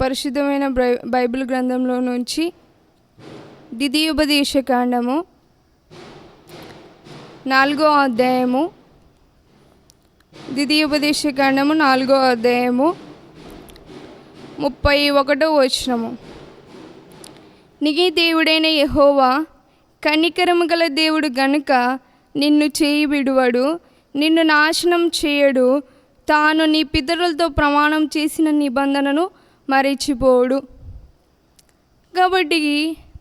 పరిశుద్ధమైన బైబిల్ గ్రంథంలో నుంచి ద్వితీయోపదేశ కాండము నాలుగో అధ్యాయము ద్వితీయోపదేశ కాండము నాలుగో అధ్యాయము ముప్పై ఒకటో వచనము. నిగి దేవుడైన యహోవా కనికరము గల దేవుడు గనుక నిన్ను చేయి విడువడు నిన్ను నాశనం చేయడు తాను నీ పితరులతో ప్రమాణం చేసిన నిబంధనను మరిచిపోడు కాబట్టి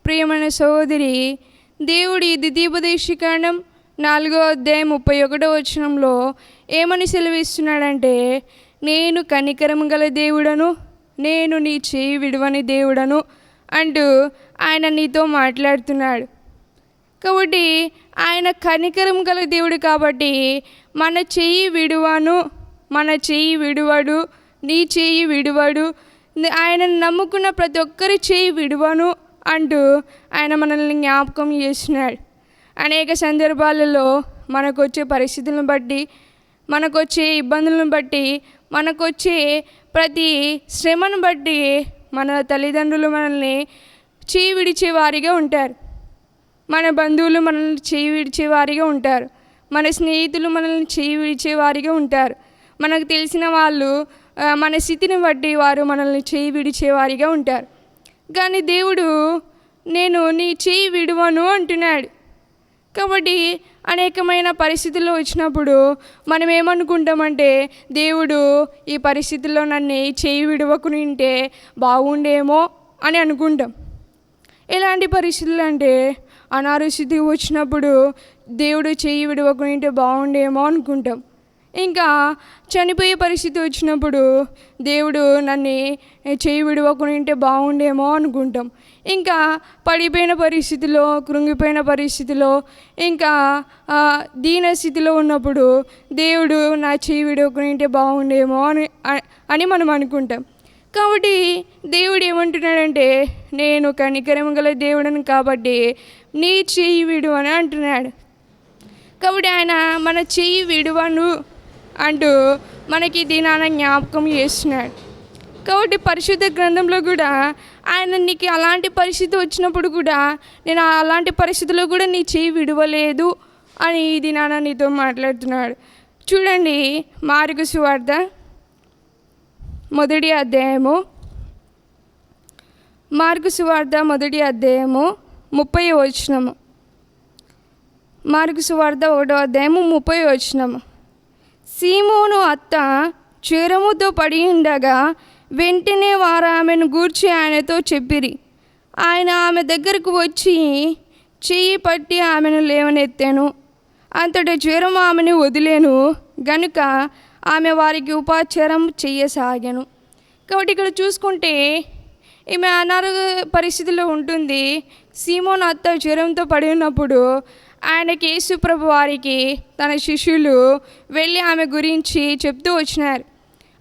ప్రియమైన సహోదరి దేవుడి ద్వితీయోపదేశికాండం నాలుగో అధ్యాయం ముప్పై ఒకటో వచనంలో ఏమని సెలవిస్తున్నాడంటే నేను కనికరం గల దేవుడను నేను నీ చేయి విడువని దేవుడను అంటూ ఆయన నీతో మాట్లాడుతున్నాడు. కాబట్టి ఆయన కనికరం గల దేవుడు కాబట్టి మన చెయ్యి విడువాను మన చెయ్యి విడువడు నీ చెయ్యి విడువడు ఆయనను నమ్ముకున్న ప్రతి ఒక్కరి చేయి విడువను అంటూ ఆయన మనల్ని జ్ఞాపకం చేస్తున్నాడు అనేక సందర్భాలలో మనకు వచ్చే పరిస్థితులను బట్టి మనకు వచ్చే ఇబ్బందులను బట్టి మనకు వచ్చే ప్రతి శ్రమను బట్టి మన తల్లిదండ్రులు మనల్ని చేయి విడిచే వారిగా ఉంటారు. మన బంధువులు మనల్ని చేయి విడిచే వారిగా ఉంటారు. మన స్నేహితులు మనల్ని చేయి విడిచే వారిగా ఉంటారు. మనకు తెలిసిన వాళ్ళు మన స్థితిని బట్టి వారు మనల్ని చేయి విడిచేవారిగా ఉంటారు. కానీ దేవుడు నేను నీ చేయి విడువను అంటున్నాడు. కాబట్టి అనేకమైన పరిస్థితులు వచ్చినప్పుడు మనం ఏమనుకుంటామంటే దేవుడు ఈ పరిస్థితుల్లో నన్ను చేయి విడవకుని ఉంటే బాగుండేమో అని అనుకుంటాం. ఎలాంటి పరిస్థితులు అంటే అనారోగ్యస్థితి వచ్చినప్పుడు దేవుడు చేయి విడవకుని ఉంటే బాగుండేమో అనుకుంటాం. ఇంకా చనిపోయే పరిస్థితి వచ్చినప్పుడు దేవుడు నన్ను చేయి విడవకుంటే బాగుండేమో అనుకుంటాం. ఇంకా పడిపోయిన పరిస్థితిలో కృంగిపోయిన పరిస్థితిలో ఇంకా దీన స్థితిలో ఉన్నప్పుడు దేవుడు నా చేయి విడవకుంటే బాగుండేమో అని అని మనం అనుకుంటాం. కాబట్టి దేవుడు ఏమంటున్నాడంటే నేను కనికరం గల దేవుడను కాబట్టి నీ చెయ్యి విడువని అంటున్నాడు. కాబట్టి ఆయన మన చెయ్యి విడువను అంటూ మనకి దినాన జ్ఞాపకం చేస్తున్నాడు కాబట్టి పరిశుద్ధ గ్రంథంలో కూడా ఆయన నీకు అలాంటి పరిస్థితి వచ్చినప్పుడు కూడా నేను అలాంటి పరిస్థితిలో కూడా నీ చేయి విడవలేదు అని ఈ దినాన నీతో మాట్లాడుతున్నాడు. చూడండి మార్గు సువార్త మొదటి అధ్యాయము. మార్గు సువార్త మొదటి అధ్యాయము ముప్పై వచనము. మార్గు సువార్త ఒకటో అధ్యాయము ముప్పై వచనము. సీమోను అత్త జ్వరముతో పడి ఉండగా వెంటనే వారు ఆమెను గూర్చి ఆయనతో చెప్పిరి. ఆయన ఆమె దగ్గరకు వచ్చి చెయ్యి పట్టి ఆమెను లేవనెత్తాను. అంతటి జ్వరం ఆమెను వదిలేను. గనుక ఆమె వారికి ఉపాచారం చెయ్యసాగాను. కాబట్టి ఇక్కడ చూసుకుంటే ఈమె అనారోగ్య పరిస్థితిలో ఉంటుంది. సీమోన్ అత్త జ్వరంతో పడి ఉన్నప్పుడు ఆయనకి యేసుప్రభు వారికి తన శిష్యులు వెళ్ళి ఆమె గురించి చెప్తూ వచ్చినారు.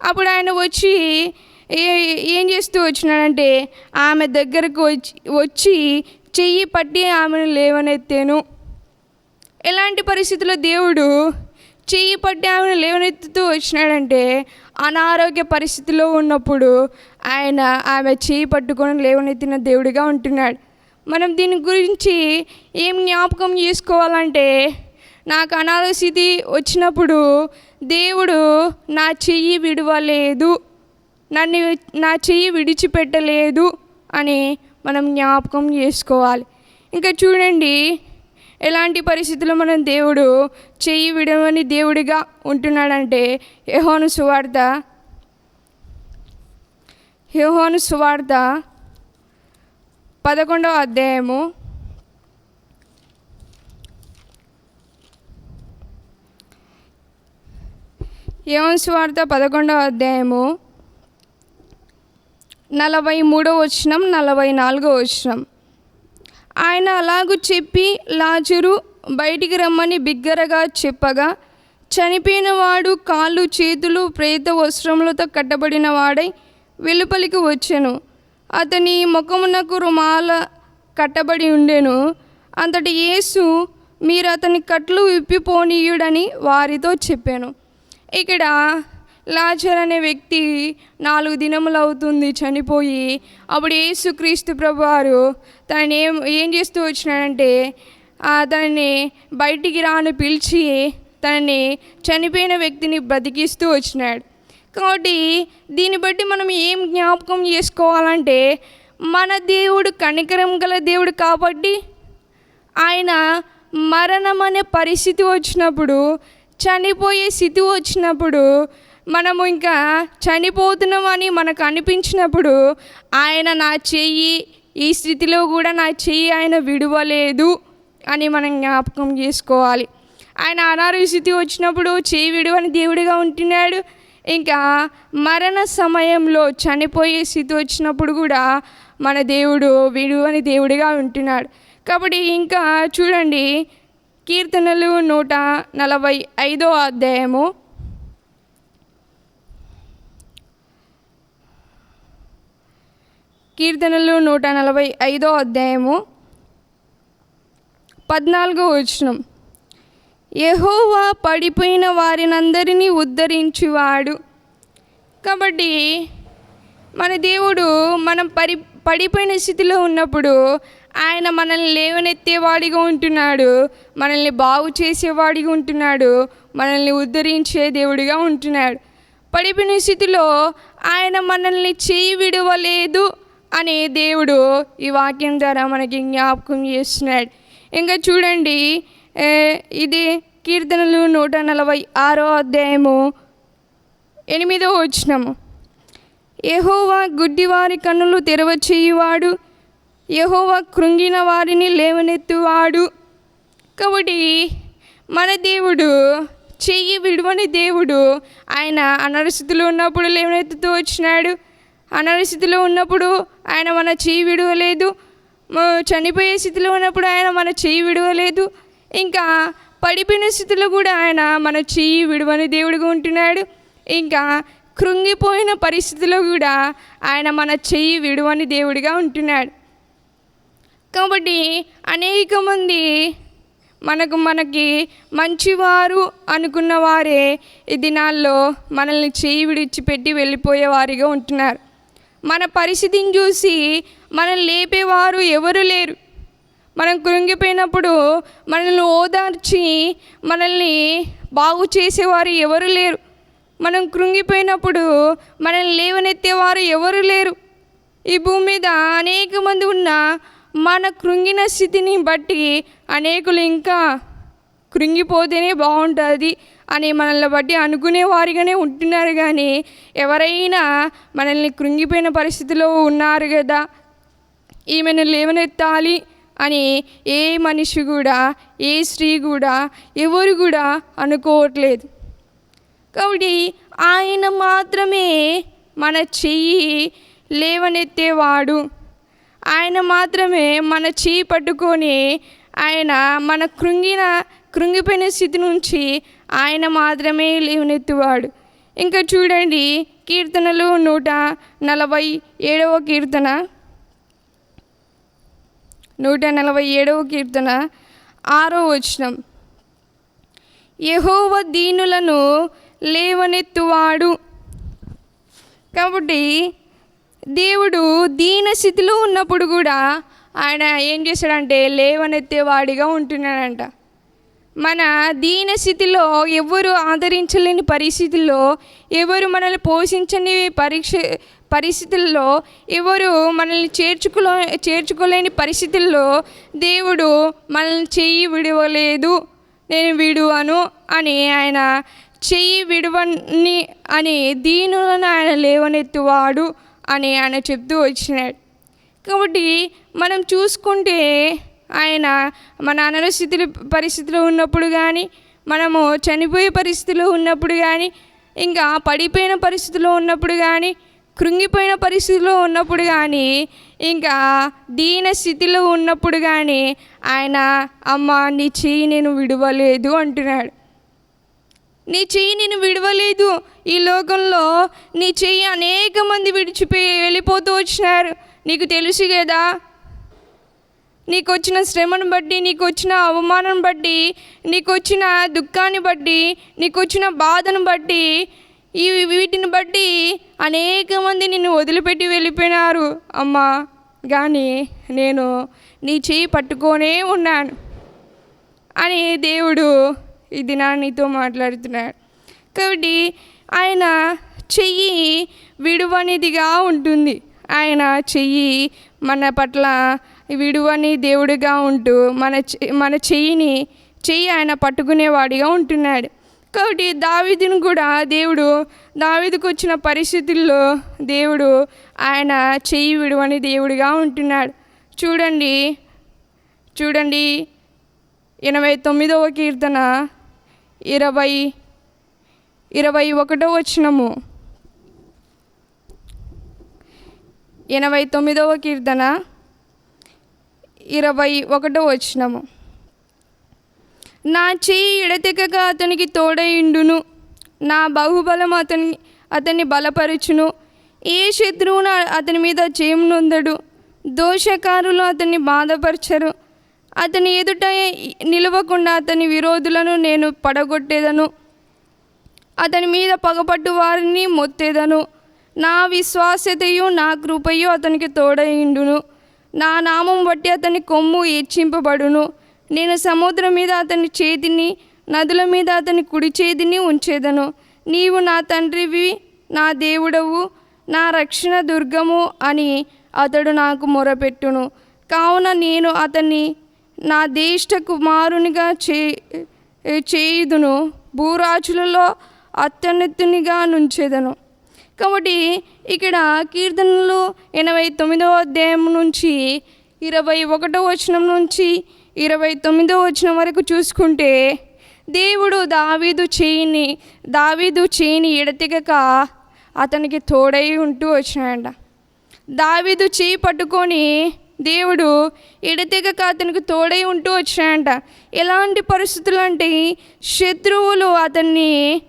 అప్పుడు ఆయన వచ్చి ఏ- ఏం చేస్తూ వచ్చినాడంటే ఆమె దగ్గరకు వచ్చి వచ్చి చెయ్యి పట్టి ఆమెను లేవనెత్తాను. ఎలాంటి పరిస్థితుల్లో దేవుడు చెయ్యి పట్టి ఆమెను లేవనెత్తుతూ వచ్చినాడంటే అనారోగ్య పరిస్థితిలో ఉన్నప్పుడు ఆయన ఆమె చెయ్యి పట్టుకొని లేవనెత్తిన దేవుడిగా ఉంటున్నాడు. మనం దీని గురించి ఏం జ్ఞాపకం చేసుకోవాలంటే నాకు అనారోగ్య వచ్చినప్పుడు దేవుడు నా చెయ్యి విడవలేదు నన్ను నా చెయ్యి విడిచిపెట్టలేదు అని మనం జ్ఞాపకం చేసుకోవాలి. ఇంకా చూడండి ఎలాంటి పరిస్థితుల్లో మనం దేవుడు చెయ్యి విడవని దేవుడిగా ఉంటున్నాడంటే యెహోను సువార్త యహోను సువార్త పదకొండవ అధ్యాయము. యోన్ స్వార్థ పదకొండవ అధ్యాయము. నలభై మూడో వచనం నలభై నాలుగో వచనం. ఆయన అలాగూ చెప్పి లాజరు బయటికి రమ్మని బిగ్గరగా చెప్పగా చనిపోయిన వాడు కాళ్ళు చేతులు ప్రేత వస్త్రములతో కట్టబడిన వాడై వెలుపలికి వచ్చెను. అతని ముఖమునకు రుమాల కట్టబడి ఉండెను. అంతటి యేసు మీరు అతని కట్లు విప్పిపోనీయుడని వారితో చెప్పాను. ఇక్కడ లాజర్ అనే వ్యక్తి నాలుగు దినములు అవుతుంది చనిపోయి అప్పుడు యేసుక్రీస్తు ప్రభువారు తనని ఏం ఏం చేస్తూ వచ్చినాడంటే తనని బయటికి రాను పిలిచి తనని చనిపోయిన వ్యక్తిని బ్రతికిస్తూ వచ్చినాడు. కాబట్టి దీన్ని బట్టి మనం ఏం జ్ఞాపకం చేసుకోవాలంటే మన దేవుడు కనికరం గల దేవుడు కాబట్టి ఆయన మరణం అనే పరిస్థితి వచ్చినప్పుడు చనిపోయే స్థితి వచ్చినప్పుడు మనము ఇంకా చనిపోతున్నామని మనకు అనిపించినప్పుడు ఆయన నా చెయ్యి ఈ స్థితిలో కూడా నా చెయ్యి ఆయన విడవలేదు అని మనం జ్ఞాపకం చేసుకోవాలి. ఆయన అనారోగ్య స్థితి వచ్చినప్పుడు చేయి విడువని దేవుడిగా ఉంటున్నాడు. ఇంకా మరణ సమయంలో చనిపోయే స్థితి వచ్చినప్పుడు కూడా మన దేవుడు విడువని దేవుడిగా ఉంటున్నాడు. కాబట్టి ఇంకా చూడండి కీర్తనలు నూట నలభై ఐదో అధ్యాయము. కీర్తనలు నూట నలభై ఐదో అధ్యాయము. పద్నాలుగో వచనం. యహోవా పడిపోయిన వారినందరినీ ఉద్ధరించువాడు. కాబట్టి మన దేవుడు మనం పరి పడిపోయిన స్థితిలో ఉన్నప్పుడు ఆయన మనల్ని లేవనెత్తేవాడిగా ఉంటున్నాడు మనల్ని బాగు చేసేవాడిగా ఉంటున్నాడు మనల్ని ఉద్ధరించే దేవుడిగా ఉంటున్నాడు. పడిపోయిన స్థితిలో ఆయన మనల్ని చేయి విడవలేదు అనే దేవుడు ఈ వాక్యం ద్వారా మనకి జ్ఞాపకం చేస్తున్నాడు. ఇంకా చూడండి ఇది కీర్తనలు నూట నలభై ఆరో అధ్యాయము ఎనిమిదో వచ్చినము యహోవా గుడ్డివారి కన్నులు తెరవచేయువాడు యహోవా కృంగిన వారిని లేవనెత్తువాడు. కాబట్టి మన దేవుడు చెయ్యి విడువని దేవుడు ఆయన అనరస్థితిలో ఉన్నప్పుడు లేవనెత్తుతూ వచ్చినాడు. అనరస్థితిలో ఉన్నప్పుడు ఆయన మన చెయ్యి విడవలేదు. చనిపోయే స్థితిలో ఉన్నప్పుడు ఆయన మన చెయ్యి విడవలేదు. ఇంకా పడిపోయిన స్థితిలో కూడా ఆయన మన చెయ్యి విడువని దేవుడిగా ఉంటున్నాడు. ఇంకా కృంగిపోయిన పరిస్థితిలో కూడా ఆయన మన చెయ్యి విడువని దేవుడిగా ఉంటున్నాడు. కాబట్టి అనేక మంది మనకు మనకి మంచివారు అనుకున్న వారే ఈ దినాల్లో మనల్ని చేయి విడిచిపెట్టి వెళ్ళిపోయేవారిగా ఉంటున్నారు. మన పరిస్థితిని చూసి మనం లేపేవారు ఎవరు లేరు. మనం కృంగిపోయినప్పుడు మనల్ని ఓదార్చి మనల్ని బాగు చేసేవారు ఎవరు లేరు. మనం కృంగిపోయినప్పుడు మనల్ని లేవనెత్తేవారు ఎవరు లేరు. ఈ భూమి మీద అనేక మంది ఉన్న మన కృంగిన స్థితిని బట్టి అనేకులు ఇంకా కృంగిపోతేనే బాగుంటుంది అని మనల్ని బట్టి అనుకునే వారిగానే ఉంటున్నారు కానీ ఎవరైనా మనల్ని కృంగిపోయిన పరిస్థితిలో ఉన్నారు కదా. ఈమెను లేవనెత్తాలి. అని ఏ మనిషి కూడా ఏ స్త్రీ కూడా ఎవరు కూడా అనుకోవట్లేదు. కాబట్టి ఆయన మాత్రమే మన చెయ్యి లేవనెత్తేవాడు. ఆయన మాత్రమే మన చెయ్యి పట్టుకొని ఆయన మన కృంగిన కృంగిపోయిన స్థితి నుంచి ఆయన మాత్రమే లేవనెత్తువాడు. ఇంకా చూడండి కీర్తనలు నూట నలభై ఏడవ కీర్తన. నూట నలభై ఏడవ కీర్తన ఆరో వచనం. యహోవ దీనులను లేవనెత్తువాడు. కాబట్టి దేవుడు దీన స్థితిలో ఉన్నప్పుడు కూడా ఆయన ఏం చేశాడంటే లేవనెత్తేవాడిగా ఉంటున్నాడంట. మన దీన స్థితిలో ఎవరు ఆదరించలేని పరిస్థితుల్లో ఎవరు మనల్ని పోషించని పరీక్ష పరిస్థితుల్లో ఎవరు మనల్ని చేర్చుకోలే చేర్చుకోలేని పరిస్థితుల్లో దేవుడు మనల్ని చెయ్యి విడవలేదు. నేను విడువను అని ఆయన చెయ్యి విడవని అని దీనులను ఆయన లేవనెత్తువాడు అని ఆయన చెప్తూ వచ్చినాడు. కాబట్టి మనం చూసుకుంటే ఆయన మన అనరస్థితుల పరిస్థితిలో ఉన్నప్పుడు కానీ మనము చనిపోయే పరిస్థితిలో ఉన్నప్పుడు కానీ ఇంకా పడిపోయిన పరిస్థితిలో ఉన్నప్పుడు కానీ కృంగిపోయిన పరిస్థితిలో ఉన్నప్పుడు కానీ ఇంకా దీన స్థితిలో ఉన్నప్పుడు కానీ ఆయన అమ్మ నీ చెయ్యి నేను విడవలేదు అంటున్నాడు. నీ చెయ్యి నేను విడవలేదు. ఈ లోకంలో నీ చెయ్యి అనేక మంది విడిచిపోయి వెళ్ళిపోతూ వచ్చినారు. నీకు తెలుసు కదా నీకు వచ్చిన శ్రమను బట్టి నీకు వచ్చిన అవమానం బట్టి నీకు వచ్చిన దుఃఖాన్ని బట్టి నీకు వచ్చిన బాధను బట్టి ఈ వీటిని బట్టి అనేక మంది నిన్ను వదిలిపెట్టి వెళ్ళిపోయినారు. అమ్మా కానీ నేను నీ చేయి పట్టుకొనే ఉన్నాను అని దేవుడు ఈ దినాన్ని నీతో మాట్లాడుతున్నాడు. కాబట్టి ఆయన చెయ్యి విడువనిదిగా ఉంటుంది. ఆయన చెయ్యి మన పట్ల విడువని దేవుడిగా ఉంటూ మన చె- మన చెయ్యిని చెయ్యి ఆయన పట్టుకునేవాడిగా ఉంటున్నాడు. ఇంకొకటి దావీదును కూడా దేవుడు దావీదుకు వచ్చిన పరిస్థితుల్లో దేవుడు ఆయన చెయ్యి విడువని దేవుడిగా ఉంటున్నాడు. చూడండి చూడండి ఎనభై తొమ్మిదవ కీర్తన ఇరవై ఇరవై ఒకటో వచ్చినము ఎనభై తొమ్మిదవ కీర్తన ఇరవై ఒకటో వచ్చినము నా చేయి ఎడతెగక అతనికి తోడయిండును. నా బాహుబలం అతని అతన్ని బలపరచును. ఏ శత్రువును అతని మీద చేయమునొందడు దోషకారులు అతన్ని బాధపరచరు. అతని ఎదుట నిలవకుండా అతని విరోధులను నేను పడగొట్టేదను. అతని మీద పగపట్టు వారిని మొత్తేదను. నా విశ్వాస్యతయు నా కృపయు అతనికి తోడయిండును. నా నామం బట్టి అతని కొమ్ము హెచ్చింపబడును నేను సముద్రం మీద అతని చేతిని నదుల మీద అతని కుడి చేతిని ఉంచేదను. నీవు నా తండ్రివి నా దేవుడవు నా రక్షణ దుర్గము అని అతడు నాకు మొరపెట్టును. కావున నేను అతన్ని నా దేష్ట కుమారునిగా చే చేయుదును. భూరాజులలో అత్యున్నతునిగా నుంచేదను. కాబట్టి ఇక్కడ కీర్తనలు ఎనభై తొమ్మిదవ అధ్యాయం నుంచి ఇరవై ఒకటో వచనం నుంచి ఇరవై తొమ్మిదో వచ్చిన వరకు చూసుకుంటే దేవుడు దావీదు చేయిని దావీదు చేయిని ఎడతెగక అతనికి తోడై ఉంటూ వచ్చినాయంట దావీదు చేయి పట్టుకొని దేవుడు ఎడతెగక అతనికి తోడై ఉంటూ వచ్చాయంట ఎలాంటి పరిస్థితులు అంటే శత్రువులు అతన్ని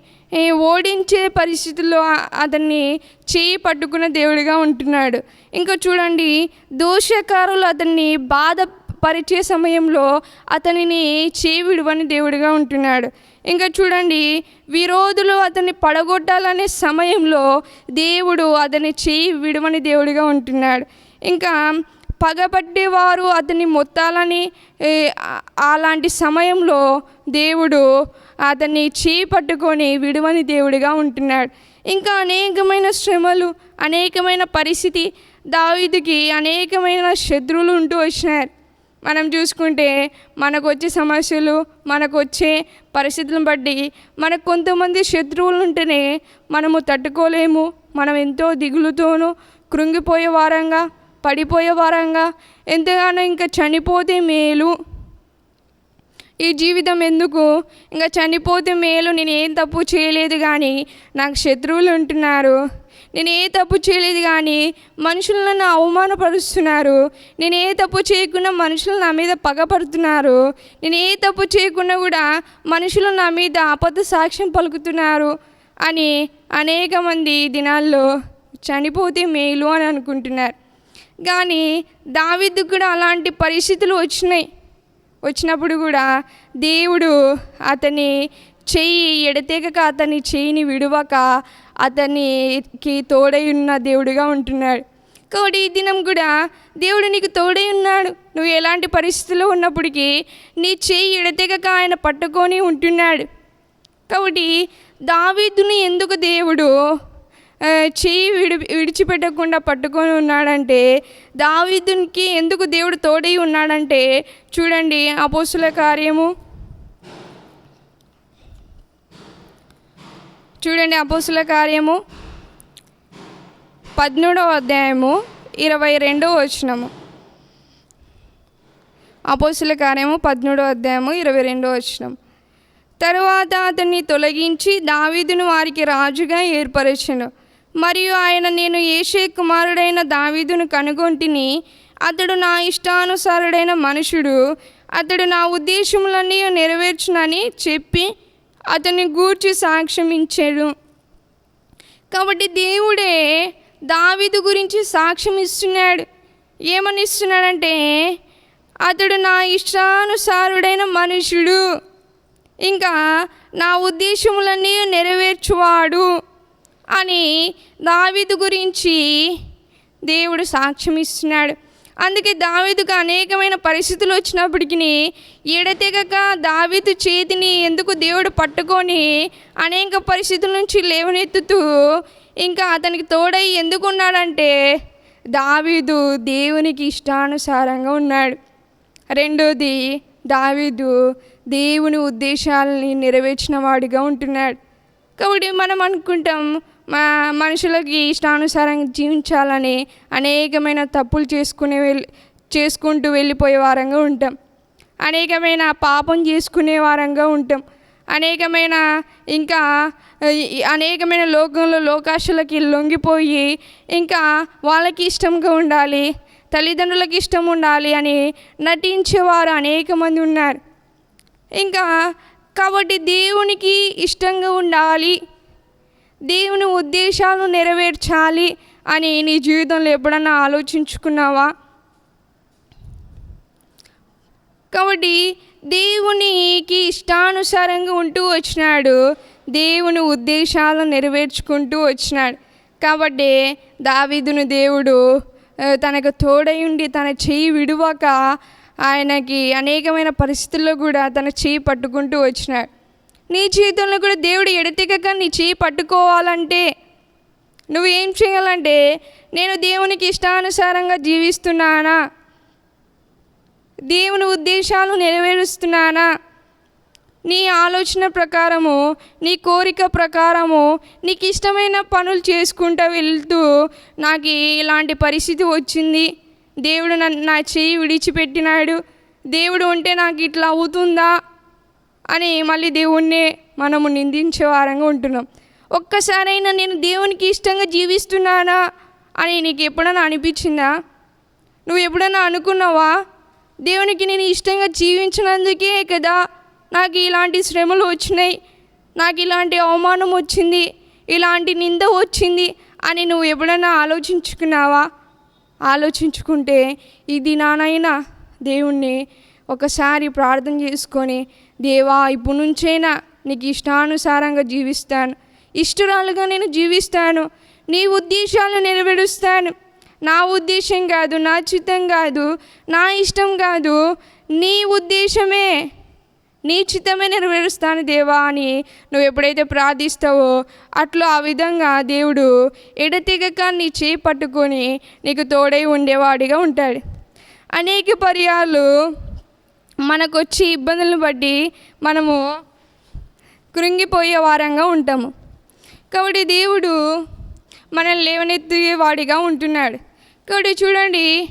ఓడించే పరిస్థితుల్లో అతన్ని చేయి పట్టుకున్న దేవుడిగా ఉంటున్నాడు. ఇంకా చూడండి దోషకారులు అతన్ని బాధ పరిచే సమయంలో అతనిని చేయి విడువని దేవుడిగా ఉంటున్నాడు. ఇంకా చూడండి విరోధులు అతన్ని పడగొట్టాలనే సమయంలో దేవుడు అతని చేయి విడవని దేవుడిగా ఉంటున్నాడు. ఇంకా పగపట్టేవారు అతన్ని మొత్తాలని అలాంటి సమయంలో దేవుడు అతన్ని చేయి పట్టుకొని విడువని దేవుడిగా ఉంటున్నాడు. ఇంకా అనేకమైన శ్రమలు అనేకమైన పరిస్థితి దావిదికి అనేకమైన శత్రువులు ఉంటూ వచ్చినారు. మనం చూసుకుంటే మనకు వచ్చే సమస్యలు మనకు వచ్చే పరిస్థితులను బట్టి మనకు కొంతమంది శత్రువులు ఉంటేనే మనము తట్టుకోలేము. మనం ఎంతో దిగులుతోనూ కృంగిపోయే వారంగా పడిపోయే వారంగా ఎంతగానో ఇంకా చనిపోతే మేలు. ఈ జీవితం ఎందుకు? ఇంకా చనిపోతే మేలు నేను ఏం తప్పు చేయలేదు కానీ నాకు శత్రువులు ఉంటున్నారు. నేను ఏ తప్పు చేయలేదు కానీ మనుషులు నన్ను అవమానపరుస్తున్నారు. నేను ఏ తప్పు చేయకుండా మనుషులు నా మీద పగపడుతున్నారు. నేను ఏ తప్పు చేయకుండా కూడా మనుషులు నా మీద అబద్ధ సాక్ష్యం పలుకుతున్నారు అని అనేక మంది దినాల్లో చనిపోతే మేలు అని అనుకుంటున్నారు. కానీ దావిద్దు కూడా అలాంటి పరిస్థితులు వచ్చినాయి. వచ్చినప్పుడు కూడా దేవుడు అతని చెయ్యి ఎడతెగక అతని చేయిని విడువక అతనికి తోడై ఉన్న దేవుడిగా ఉంటున్నాడు. కాబట్టి ఈ దినం కూడా దేవుడు నీకు తోడై ఉన్నాడు నువ్వు ఎలాంటి పరిస్థితుల్లో ఉన్నప్పటికీ నీ చెయ్యి ఎడతెగక ఆయన పట్టుకొని ఉంటున్నాడు. కాబట్టి దావీదుని ఎందుకు దేవుడు చేయి చెయ్యి విడి విడిచిపెట్టకుండా పట్టుకొని ఉన్నాడంటే దావీదునికి ఎందుకు దేవుడు తోడై ఉన్నాడంటే చూడండి అపోసుల కార్యము చూడండి అపోసుల కార్యము పద్మూడవ అధ్యాయము ఇరవై రెండవ వచనము. అపోసుల కార్యము పద్మూడవ అధ్యాయము ఇరవై రెండవ వచనం. తరువాత అతన్ని తొలగించి దావీదును వారికి రాజుగా ఏర్పరచను. మరియు ఆయన నేను ఏషే కుమారుడైన దావీదును కనుగొంటిని అతడు నా ఇష్టానుసారుడైన మనుషుడు అతడు నా ఉద్దేశములన్నీ నెరవేర్చునని చెప్పి అతన్ని గూర్చి సాక్ష్యం ఇచ్చాడు కాబట్టి దేవుడే దావీదు గురించి సాక్ష్యం ఇస్తున్నాడు ఏమని ఇస్తున్నాడంటే అతడు నా ఇష్టానుసారుడైన మనుషుడు. ఇంకా నా ఉద్దేశములన్నీ నెరవేర్చువాడు అని దావీదు గురించి దేవుడు సాక్ష్యం ఇస్తున్నాడు అందుకే దావీదుకు అనేకమైన పరిస్థితులు వచ్చినప్పటికీ ఎడతెగక దావీదు చేతిని ఎందుకు దేవుడు పట్టుకొని అనేక పరిస్థితుల నుంచి లేవనెత్తుతూ ఇంకా అతనికి తోడై ఎందుకు ఉన్నాడంటే దావీదు దేవునికి ఇష్టానుసారంగా ఉన్నాడు. రెండోది దావీదు దేవుని ఉద్దేశాలని నెరవేర్చిన వాడిగా ఉంటున్నాడు. కాబట్టి మనం అనుకుంటాం మా మనుషులకి ఇష్టానుసారంగా జీవించాలని అనేకమైన తప్పులు చేసుకునే వెళ్ళి చేసుకుంటూ వెళ్ళిపోయే వారంగా ఉంటాం. అనేకమైన పాపం చేసుకునే వారంగా ఉంటాం. అనేకమైన ఇంకా అనేకమైన లోకంలో లోకాశలకి లొంగిపోయి ఇంకా వాళ్ళకి ఇష్టంగా ఉండాలి తల్లిదండ్రులకి ఇష్టం ఉండాలి అని నటించేవారు అనేక మంది ఉన్నారు. ఇంకా కాబట్టి దేవునికి ఇష్టంగా ఉండాలి. దేవుని ఉద్దేశాలు నెరవేర్చాలి అని నీ జీవితంలో ఎప్పుడన్నా ఆలోచించుకున్నావా? కాబట్టి దేవునికి ఇష్టానుసారంగా ఉంటూ వచ్చినాడు. దేవుని ఉద్దేశాలు నెరవేర్చుకుంటూ వచ్చినాడు. కాబట్టి దావీదును దేవుడు తనకు తోడై ఉండి తన చేయి విడువక ఆయనకి అనేకమైన పరిస్థితుల్లో కూడా తన చేయి పట్టుకుంటూ వచ్చినాడు. నీ జీవితంలో కూడా దేవుడు ఎడతెగక నీ చేయి పట్టుకోవాలంటే నువ్వేం చేయాలంటే నేను దేవునికి ఇష్టానుసారంగా జీవిస్తున్నానా? దేవుని ఉద్దేశాలు నెరవేరుస్తున్నానా? నీ ఆలోచన ప్రకారము నీ కోరిక ప్రకారము నీకు ఇష్టమైన పనులు చేసుకుంటూ వెళ్తూ నాకు ఇలాంటి పరిస్థితి వచ్చింది. దేవుడు నన్ను నా చేయి విడిచిపెట్టినాడు. దేవుడు ఉంటే నాకు ఇట్లా అవుతుందా? అని మళ్ళీ దేవుణ్ణి మనము నిందించే వారంగా ఉంటున్నాం. ఒక్కసారైనా నేను దేవునికి ఇష్టంగా జీవిస్తున్నానా అని నీకు ఎప్పుడైనా అనిపించిందా? నువ్వు ఎప్పుడైనా అనుకున్నావా? దేవునికి నేను ఇష్టంగా జీవించినందుకే కదా నాకు ఇలాంటి శ్రమలు వచ్చినాయి నాకు ఇలాంటి అవమానం వచ్చింది ఇలాంటి నింద వచ్చింది అని నువ్వు ఎప్పుడైనా ఆలోచించుకున్నావా? ఆలోచించుకుంటే ఇది నానైనా దేవుణ్ణి ఒకసారి ప్రార్థన చేసుకొని దేవా ఇప్పుడు నుంచైనా నీకు ఇష్టానుసారంగా జీవిస్తాను. ఇష్టరాలుగా నేను జీవిస్తాను. నీ ఉద్దేశాలు నెరవేరుస్తాను. నా ఉద్దేశం కాదు నా చిత్తం కాదు నా ఇష్టం కాదు. నీ ఉద్దేశమే నీ చిత్తమే నెరవేరుస్తాను దేవా అని నువ్వు ఎప్పుడైతే ప్రార్థిస్తావో అట్లా ఆ విధంగా దేవుడు ఎడతెగక నీ చేయి పట్టుకొని నీకు తోడై ఉండేవాడిగా ఉంటాడు. అనేక పర్యాలు మనకు వచ్చే ఇబ్బందులను బట్టి మనము కృంగిపోయే వారంగా ఉంటాము. కాబట్టి దేవుడు మనల్ని లేవనెత్తే వాడిగా ఉంటున్నాడు. కాబట్టి చూడండి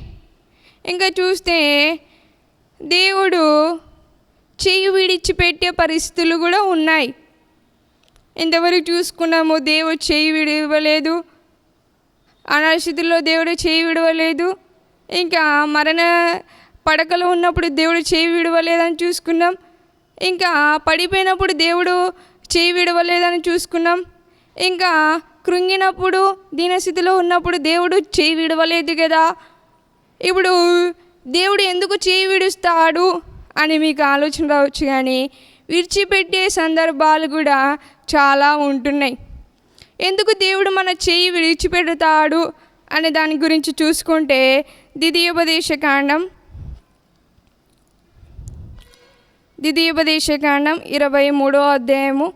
ఇంకా చూస్తే దేవుడు చెయ్యి విడిచిపెట్టే పరిస్థితులు కూడా ఉన్నాయి. ఇంతవరకు చూసుకున్నాము దేవుడు చేయి విడవలేదు. అనాశితుల్లో దేవుడు చేయి విడవలేదు. ఇంకా మరణ పడకలో ఉన్నప్పుడు దేవుడు చేయి విడవలేదని చూసుకున్నాం. ఇంకా పడిపోయినప్పుడు దేవుడు చేయి విడవలేదని చూసుకున్నాం. ఇంకా కృంగినప్పుడు దీనస్థితిలో ఉన్నప్పుడు దేవుడు చేయి విడవలేదు కదా. ఇప్పుడు దేవుడు ఎందుకు చేయి విడుస్తాడు అని మీకు ఆలోచన రావచ్చు కానీ విడిచిపెట్టే సందర్భాలు కూడా చాలా ఉంటున్నాయి. ఎందుకు దేవుడు మన చేయి విడిచిపెడతాడు అనే దాని గురించి చూసుకుంటే ద్వితీయోపదేశ కాండం ద్వితీయోపదేశకాండం ఇరవై మూడో అధ్యాయము.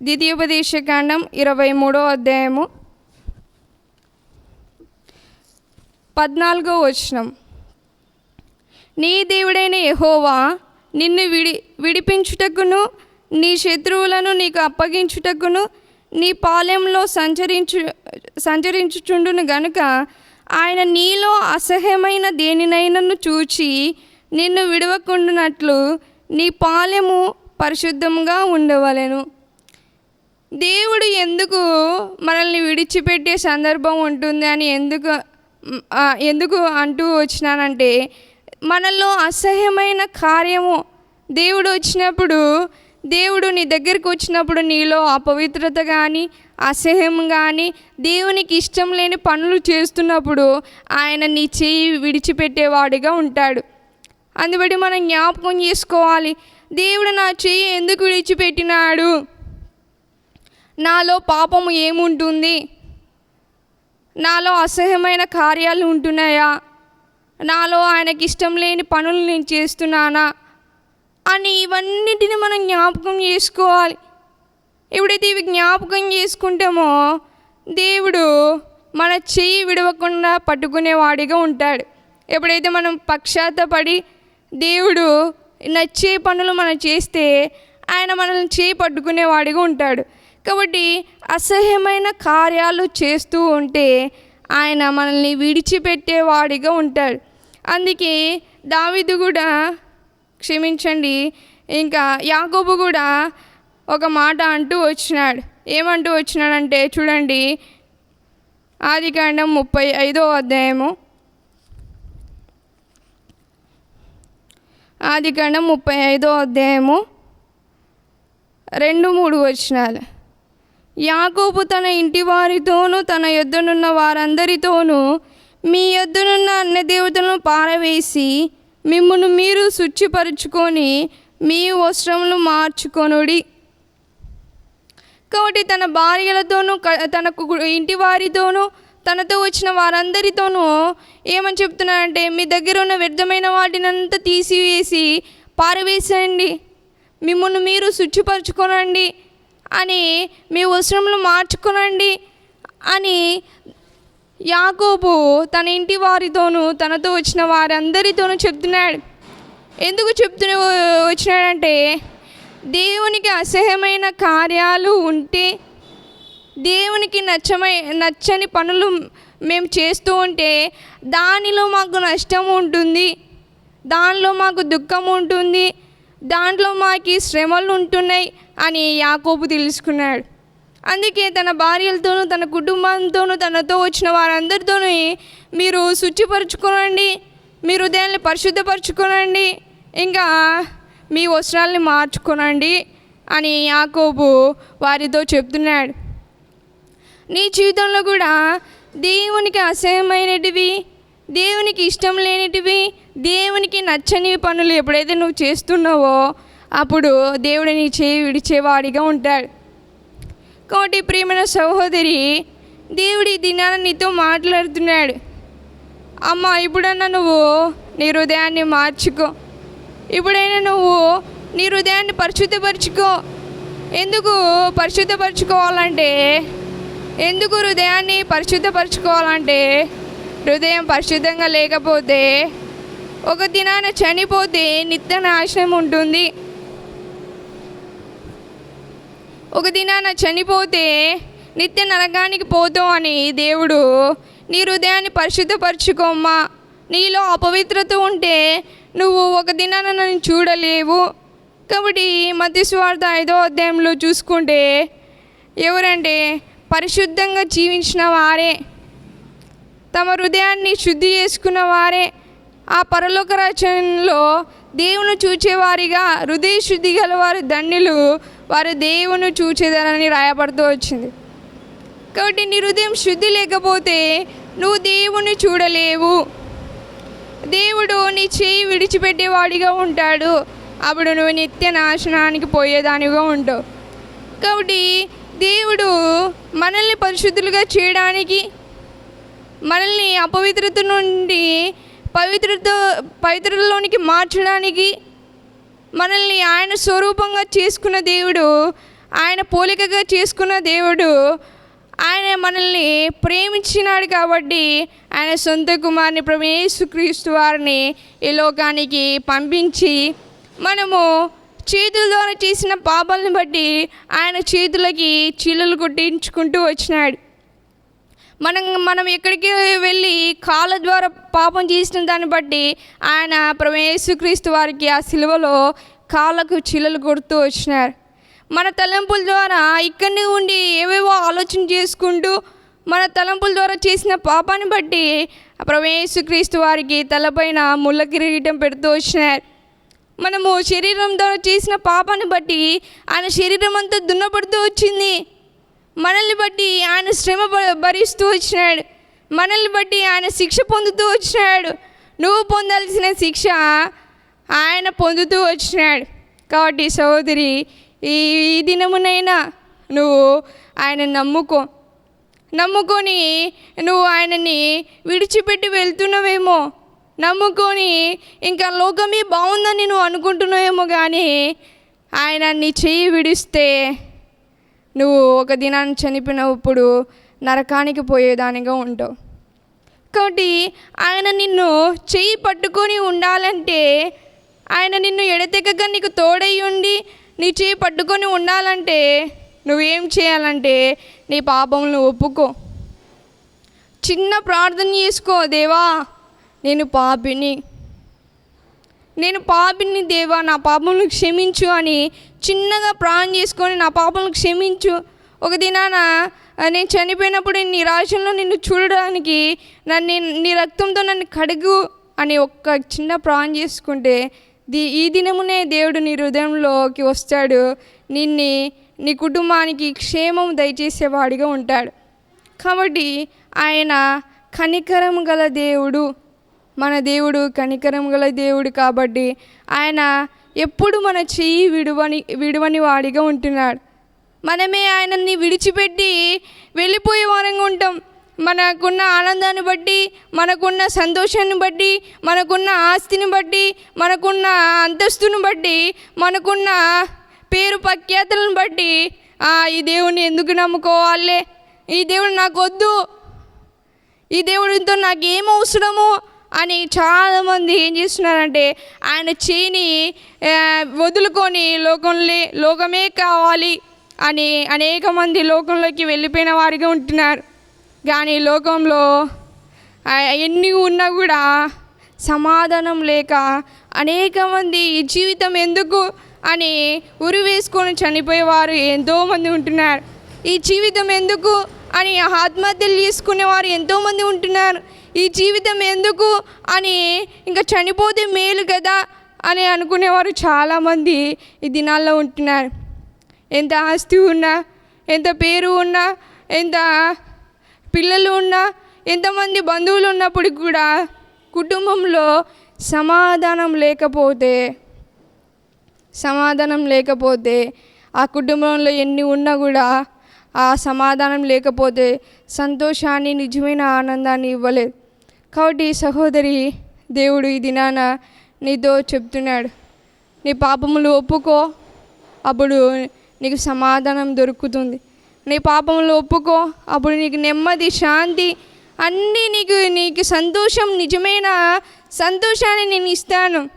ద్వితీయోపదేశకాండం ఇరవై మూడో అధ్యాయము. పద్నాలుగో వచనం. నీ దేవుడైన యహోవా నిన్ను విడి విడిపించుటకును నీ శత్రువులను నీకు అప్పగించుటకును నీ పాలెంలో సంచరించు సంచరించుచుండును గనుక ఆయన నీలో అసహ్యమైన దేనినైనను చూచి నిన్ను విడవకుండునట్లు నీ పాలెము పరిశుద్ధంగా ఉండవలెను. దేవుడు ఎందుకు మనల్ని విడిచిపెట్టే సందర్భం ఉంటుంది అని ఎందుకు ఎందుకు అంటూ వచ్చినానంటే మనలో అసహ్యమైన కార్యము దేవుడు వచ్చినప్పుడు దేవుడు నీ దగ్గరికి వచ్చినప్పుడు నీలో అపవిత్రత కానీ అసహ్యం కానీ దేవునికి ఇష్టం లేని పనులు చేస్తున్నప్పుడు ఆయన నీ చేయి విడిచిపెట్టేవాడిగా ఉంటాడు. అందుబట్టి మనం జ్ఞాపకం చేసుకోవాలి దేవుడు నా చెయ్యి ఎందుకు విడిచిపెట్టినాడు? నాలో పాపము ఏముంటుంది? నాలో అసహ్యమైన కార్యాలు ఉంటున్నాయా? నాలో ఆయనకి ఇష్టం లేని పనులు నేను చేస్తున్నానా? అని ఇవన్నిటిని మనం జ్ఞాపకం చేసుకోవాలి. ఎప్పుడైతే ఇవి జ్ఞాపకం చేసుకుంటామో దేవుడు మన చెయ్యి విడవకుండా పట్టుకునేవాడిగా ఉంటాడు. ఎప్పుడైతే మనం పక్షాతపడి దేవుడు నచ్చే పనులు మనం చేస్తే ఆయన మనల్ని చేయి పట్టుకునేవాడిగా ఉంటాడు. కాబట్టి అసహ్యమైన కార్యాలు చేస్తూ ఉంటే ఆయన మనల్ని విడిచిపెట్టేవాడిగా ఉంటాడు. అందుకే దావిదు కూడా క్షమించండి. ఇంకా యాకోబు కూడా ఒక మాట అంటూ వచ్చినాడు. ఏమంటూ వచ్చినాడంటే చూడండి. ఆది కాండం ముప్పై ఐదో అధ్యాయము. ఆదికాండం ముప్పై ఐదో అధ్యాయము రెండు మూడు వచ్చినాలు యాకోబు తన ఇంటి వారితోనూ తన యొద్దనున్న వారందరితోనూ మీ యొద్దనున్న అన్ని దేవతలను పారవేసి మిమ్మల్ని మీరు శుచిపరుచుకొని మీ వస్త్రములు మార్చుకొనుడి. కాబట్టి తన భార్యలతోనూ తనకు తన ఇంటి వారితోనూ తనతో వచ్చిన వారందరితోనూ ఏమని చెప్తున్నానంటే మీ దగ్గర ఉన్న వ్యర్థమైన వాటినంతా తీసివేసి పారవేసేయండి మిమ్మల్ని మీరు శుచిపరచుకోనండి. అని మీ వస్త్రములు మార్చుకోనండి అని యాకోబు తన ఇంటి వారితోనూ తనతో వచ్చిన వారందరితోనూ చెప్తున్నాడు. ఎందుకు చెప్తున్న వచ్చినాడంటే దేవునికి అసహ్యమైన కార్యాలు ఉంటే దేవునికి నచ్చమై నచ్చని పనులు మేము చేస్తూ ఉంటే దానిలో మాకు నష్టం ఉంటుంది దానిలో మాకు దుఃఖం ఉంటుంది దాంట్లో మాకు శ్రమలు ఉంటున్నాయి అని యాకోబు తెలుసుకున్నాడు. అందుకే తన భార్యలతోనూ తన కుటుంబంతోనూ తనతో వచ్చిన వారందరితోనూ మీరు శుచిపరచుకోనండి. మీ హృదయాన్ని పరిశుద్ధపరచుకోనండి. ఇంకా మీ వస్త్రాల్ని మార్చుకోనండి అని యాకోబు వారితో చెప్తున్నాడు. నీ జీవితంలో కూడా దేవునికి అసహ్యమైనటివి దేవునికి ఇష్టం లేనిటివి దేవునికి నచ్చని పనులు ఎప్పుడైతే నువ్వు చేస్తున్నావో అప్పుడు దేవుడు నీ చేయి విడిచేవాడిగా ఉంటాడు. కాబట్టి ప్రియమైన సహోదరి దేవుడి దినాన నీతో మాట్లాడుతున్నాడు. అమ్మ ఇప్పుడన్నా నువ్వు నీ హృదయాన్ని మార్చుకో. ఇప్పుడైనా నువ్వు నీ హృదయాన్ని పరిశుద్ధపరచుకో. ఎందుకు పరిశుద్ధపరచుకోవాలంటే? ఎందుకు హృదయాన్ని పరిశుద్ధపరచుకోవాలంటే? హృదయం పరిశుద్ధంగా లేకపోతే ఒక దినాన చనిపోతే నిత్య నాశనం ఉంటుంది. ఒక దినాన చనిపోతే నిత్య నరకానికి పోతావు అని దేవుడు నీ హృదయాన్ని పరిశుద్ధపరచుకోమ్మా. నీలో అపవిత్రత ఉంటే నువ్వు ఒక దినాన నన్ను చూడలేవు. కాబట్టి మధ్య స్వార్థ ఐదో అధ్యాయంలో చూసుకుంటే ఎవరంటే పరిశుద్ధంగా జీవించిన వారే తమ హృదయాన్ని శుద్ధి చేసుకున్న వారే ఆ పరలోక రచనలో దేవుని చూచేవారిగా హృదయ శుద్ధి గలవారు ధన్యులు వారు దేవుని చూచేదనని రాయబడుతూ వచ్చింది. కాబట్టి నీ హృదయం శుద్ధి లేకపోతే నువ్వు దేవుని చూడలేవు. దేవుడు నీ చేయి విడిచిపెట్టేవాడిగా ఉంటాడు. అప్పుడు నువ్వు నిత్య నాశనానికి పోయేదానిగా ఉంటావు. కాబట్టి దేవుడు మనల్ని పరిశుద్ధులుగా చేయడానికి మనల్ని అపవిత్రత నుండి పవిత్రత పవిత్రలోనికి మార్చడానికి మనల్ని ఆయన స్వరూపంగా చేసుకున్న దేవుడు ఆయన పోలికగా చేసుకున్న దేవుడు ఆయన మనల్ని ప్రేమించినాడు కాబట్టి ఆయన సొంత కుమారుని ప్రమేశ్వక్రీస్తు వారిని ఈ లోకానికి పంపించి మనము చేతుల ద్వారా చేసిన పాపాలను బట్టి ఆయన చేతులకి చీలలు కొట్టించుకుంటూ వచ్చినాడు. మనం మనం ఎక్కడికి వెళ్ళి కాళ్ళ ద్వారా పాపం చేసిన దాన్ని బట్టి ఆయన ప్రవేశక్రీస్తు వారికి ఆ సిలువలో కాళ్ళకు చిల్లలు కొడుతూ వచ్చినారు. మన తలంపుల ద్వారా ఇక్కడనే ఉండి ఏవేవో ఆలోచన చేసుకుంటూ మన తలంపుల ద్వారా చేసిన పాపాన్ని బట్టి ప్రవేశక్రీస్తు వారికి తలపైన ముళ్ళ కిరీటం పెడుతూ వచ్చినారు. మనము శరీరం ద్వారా చేసిన పాపాన్ని బట్టి ఆయన శరీరం అంతా దున్నపడుతూ వచ్చింది. మనల్ని బట్టి ఆయన శ్రమ భ- భరిస్తూ వచ్చినాడు. మనల్ని బట్టి ఆయన శిక్ష పొందుతూ వచ్చినాడు. నువ్వు పొందాల్సిన శిక్ష ఆయన పొందుతూ వచ్చినాడు. కాబట్టి సహోదరి ఈ ఈ దినమునైనా నువ్వు ఆయన నమ్ముకో. నమ్ముకొని నువ్వు ఆయనని విడిచిపెట్టి వెళ్తున్నావేమో. నమ్ముకొని ఇంకా లోకమే బాగుందని నువ్వు అనుకుంటున్నావేమో కానీ ఆయన నీ చెయ్యి విడిస్తే నువ్వు ఒక దినాన్ని చనిపోయినప్పుడు నరకానికి పోయేదానిగా ఉంటావు. కాబట్టి ఆయన నిన్ను చెయ్యి పట్టుకొని ఉండాలంటే ఆయన నిన్ను ఎడతెగక నీకు తోడై ఉండి నీ చేయి పట్టుకొని ఉండాలంటే నువ్వేం చేయాలంటే నీ పాపములను ఒప్పుకో. చిన్న ప్రార్థన చేసుకో దేవా నేను పాపిని. నేను పాపిని దేవా నా పాపములు క్షమించు అని చిన్నగా ప్రాణం చేసుకొని నా పాపములు క్షమించు. ఒక దినాన నేను చనిపోయినప్పుడు నీ రాజ్యంలో నిన్ను చూడడానికి నన్ను నీ రక్తంతో నన్ను కడుగు అని ఒక్క చిన్న ప్రాణం చేసుకుంటే ది ఈ దినమునే దేవుడు నీ హృదయంలోకి వస్తాడు. నిన్ని నీ కుటుంబానికి క్షేమం దయచేసేవాడిగా ఉంటాడు. కాబట్టి ఆయన కనికరం గల దేవుడు. మన దేవుడు కనికరం గల దేవుడు కాబట్టి ఆయన ఎప్పుడు మన చెయ్యి విడువని విడువని వాడిగా ఉంటున్నాడు. మనమే ఆయనని విడిచిపెట్టి వెళ్ళిపోయే వారంగా ఉంటాం. మనకున్న ఆనందాన్ని బట్టి మనకున్న సంతోషాన్ని బట్టి మనకున్న ఆస్తిని బట్టి మనకున్న అంతస్తుని బట్టి మనకున్న పేరు ప్రఖ్యాతులను బట్టి ఈ దేవుడిని ఎందుకు నమ్ముకోవాలే? ఈ దేవుడు నాకు వద్దు ఈ దేవుడితో నాకు ఏం అవసరము? అని చాలామంది ఏం చేస్తున్నారంటే ఆయన చేయిని వదులుకొని లోకంలో లోకమే కావాలి అని అనేక మంది లోకంలోకి వెళ్ళిపోయిన వారిగా ఉంటున్నారు. కానీ లోకంలో ఎన్ని ఉన్నా కూడా సమాధానం లేక అనేక మంది ఈ జీవితం ఎందుకు అని ఉరి వేసుకొని చనిపోయేవారు ఎంతోమంది ఉంటున్నారు. ఈ జీవితం ఎందుకు అని ఆత్మహత్యలు చేసుకునేవారు ఎంతోమంది ఉంటున్నారు. ఈ జీవితం ఎందుకు అని ఇంకా చనిపోతే మేలు కదా అని అనుకునేవారు చాలామంది ఈ దినాల్లో ఉంటున్నారు. ఎంత ఆస్తి ఉన్నా ఎంత పేరు ఉన్నా ఎంత పిల్లలు ఉన్నా ఎంతమంది బంధువులు ఉన్నప్పటికి కూడా కుటుంబంలో సమాధానం లేకపోతే సమాధానం లేకపోతే ఆ కుటుంబంలో ఎన్ని ఉన్నా కూడా ఆ సమాధానం లేకపోతే సంతోషాన్ని నిజమైన ఆనందాన్ని ఇవ్వలేదు. కాబట్టి సహోదరి దేవుడు ఈ దినాన నీతో చెప్తున్నాడు నీ పాపములు ఒప్పుకో అప్పుడు నీకు సమాధానం దొరుకుతుంది. నీ పాపములు ఒప్పుకో అప్పుడు నీకు నెమ్మది శాంతి అన్నీ నీకు నీకు సంతోషం నిజమైన సంతోషాన్ని నేను ఇస్తాను.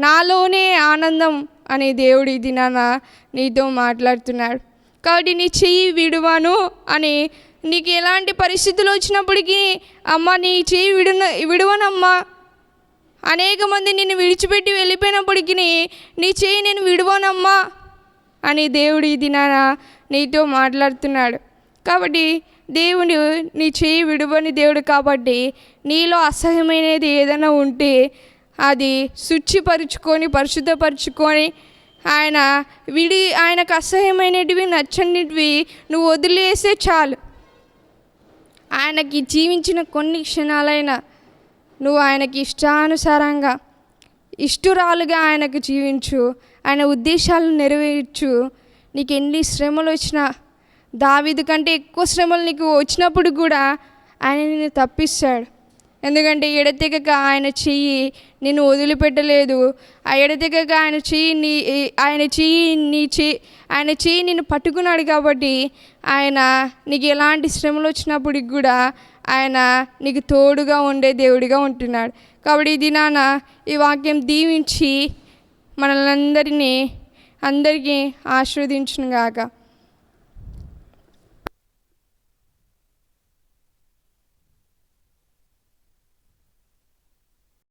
నాలోనే ఆనందం అనే దేవుడు ఈ దినాన నీతో మాట్లాడుతున్నాడు. కాబట్టి నీ చెయ్యి విడువాను అని. నీకు ఎలాంటి పరిస్థితులు వచ్చినప్పటికీ అమ్మ నీ చెయ్యి విడున విడువనమ్మా. అనేక మంది నిన్ను విడిచిపెట్టి వెళ్ళిపోయినప్పటికీ నీ చెయ్యి నేను విడువనమ్మా అని దేవుడు ఈ దినాన నీతో మాట్లాడుతున్నాడు. కాబట్టి దేవుడు నీ చేయి విడువని దేవుడు కాబట్టి నీలో అసహ్యమైనది ఏదైనా ఉంటే అది శుచిపరుచుకొని పరిశుద్ధపరుచుకొని ఆయన విడి ఆయనకు అసహ్యమైనటివి నచ్చనిటివి నువ్వు వదిలేసే చాలు. ఆయనకి జీవించిన కొన్ని క్షణాలైనా నువ్వు ఆయనకి ఇష్టానుసారంగా ఇష్టురాలుగా ఆయనకు జీవించు ఆయన ఉద్దేశాలను నెరవేర్చు. నీకు ఎన్ని శ్రమలు వచ్చినా దావీదు కంటే ఎక్కువ శ్రమలు నీకు వచ్చినప్పుడు కూడా ఆయన నిన్ను తప్పిస్తాడు. ఎందుకంటే ఎడతెగక ఆయన చెయ్యి నిన్ను వదిలిపెట్టలేదు. ఆ ఎడతెగక ఆయన చెయ్యి నీ ఆయన చెయ్యి నీ చెయ్యి ఆయన చెయ్యి నిన్ను పట్టుకున్నాడు కాబట్టి ఆయన నీకు ఎలాంటి శ్రమలు వచ్చినప్పటికి కూడా ఆయన నీకు తోడుగా ఉండే దేవుడిగా ఉంటున్నాడు. కాబట్టి ఈ దినాన ఈ వాక్యం దీవించి మనల్ని అందరినీ అందరికీ ఆశీర్వదించును గాక